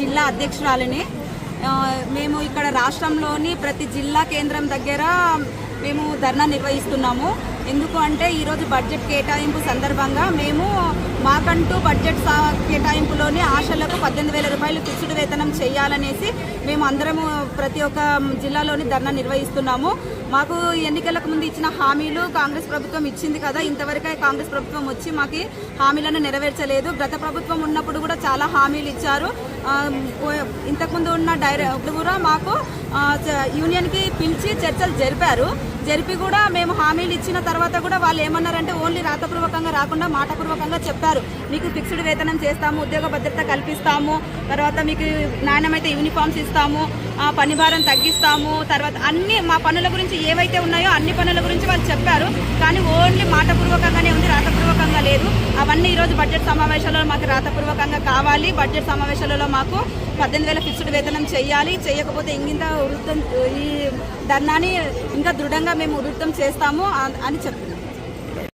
అధ్యక్షురాలిని. అధ్యక్షురాలని మేము ఇక్కడ రాష్ట్రంలోని ప్రతి జిల్లా కేంద్రం దగ్గర మేము ధర్నా నిర్వహిస్తున్నాము. ఎందుకు అంటే ఈరోజు బడ్జెట్ కేటాయింపు సందర్భంగా మేము మాకంటూ బడ్జెట్ కేటాయింపులోనే కేటాయింపులోని ఆశలకు పద్దెనిమిది వేల రూపాయలు ఫిక్స్డ్ వేతనం చేయాలనేసి మేము అందరము ప్రతి ఒక్క జిల్లాలోని ధర్నా నిర్వహిస్తున్నాము. మాకు ఎన్నికలకు ముందు ఇచ్చిన హామీలు కాంగ్రెస్ ప్రభుత్వం ఇచ్చింది కదా. ఇంతవరకే కాంగ్రెస్ ప్రభుత్వం వచ్చి మాకు హామీలను నెరవేర్చలేదు. గత ప్రభుత్వం ఉన్నప్పుడు కూడా చాలా హామీలు ఇచ్చారు. ఇంతకుముందు ఉన్న డైరెక్ట్ కూడా మాకు యూనియన్కి పిలిచి చర్చలు జరిపారు. జరిపి కూడా మేము హామీలు ఇచ్చిన తర్వాత కూడా వాళ్ళు ఏమన్నారంటే ఓన్లీ రాతపూర్వకంగా రాకుండా మాటపూర్వకంగా చెప్పారు మీకు ఫిక్స్డ్ వేతనం చేస్తాము ఉద్యోగ భద్రత కల్పిస్తాము తర్వాత మీకు నాణ్యమైతే యూనిఫామ్స్ ఇస్తాము ఆ, పని భారం తగ్గిస్తాము తర్వాత అన్ని మా పనుల గురించి ఏవైతే ఉన్నాయో అన్ని పనుల గురించి వాళ్ళు చెప్పారు. కానీ ఓన్లీ మాటపూర్వకంగానే ఉంది రాతపూర్వకంగా లేదు. అవన్నీ ఈరోజు బడ్జెట్ సమావేశాలలో మాకు రాతపూర్వకంగా కావాలి. బడ్జెట్ సమావేశాలలో మాకు పద్దెనిమిది వేల ఫిక్స్డ్ వేతనం చేయాలి. చేయకపోతే ఇంకింత వృత్తం ఈ ధర్నాన్ని ఇంకా దృఢంగా మేము వృత్తం చేస్తాము అని చెప్తున్నాం.